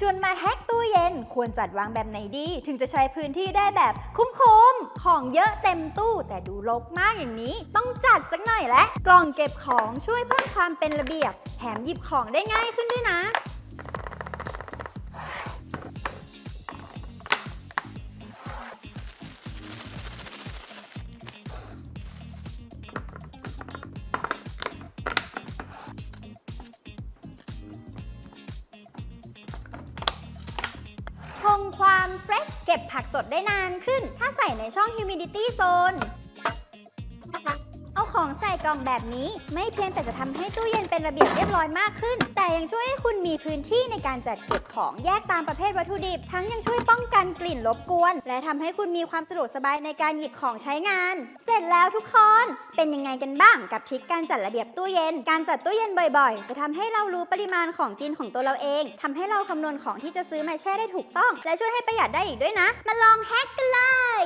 ชวนมาแฮกตู้เย็นควรจัดวางแบบไหนดี ถึงจะใช้พื้นที่ได้แบบคุ้มๆ ของเยอะเต็มตู้แต่ดูรกมากอย่างนี้ ต้องจัดสักหน่อยและ กล่องเก็บของช่วยเพิ่มความเป็นระเบียบ แถมหยิบของได้ง่ายขึ้นด้วยนะ ความเฟรชเก็บผักสดได้นานขึ้น ถ้าใส่ในช่อง humidity zone เอาของใส่กล่องแบบนี้ ไม่เพียงแต่จะทำให้ตู้เย็นเป็นระเบียบเรียบร้อยมากขึ้น แต่ยังช่วยให้คุณมีพื้นที่ในการจัดเก็บของแยกตามประเภทวัตถุดิบ ทั้งยังช่วยป้อง กลิ่นรบกวน และทำให้คุณมีความสะดวกสบายในการหยิบของใช้งาน เสร็จแล้วทุกคน เป็นยังไงกันบ้างกับทริคการจัดระเบียบตู้เย็น การจัดตู้เย็นบ่อยๆ จะทำให้เรารู้ปริมาณของกินของตัวเราเองทำให้เราคำนวณของที่จะซื้อมาแช่ได้ถูกต้อง และช่วยให้ประหยัดได้อีกด้วยนะ มาลองแฮกกันเลย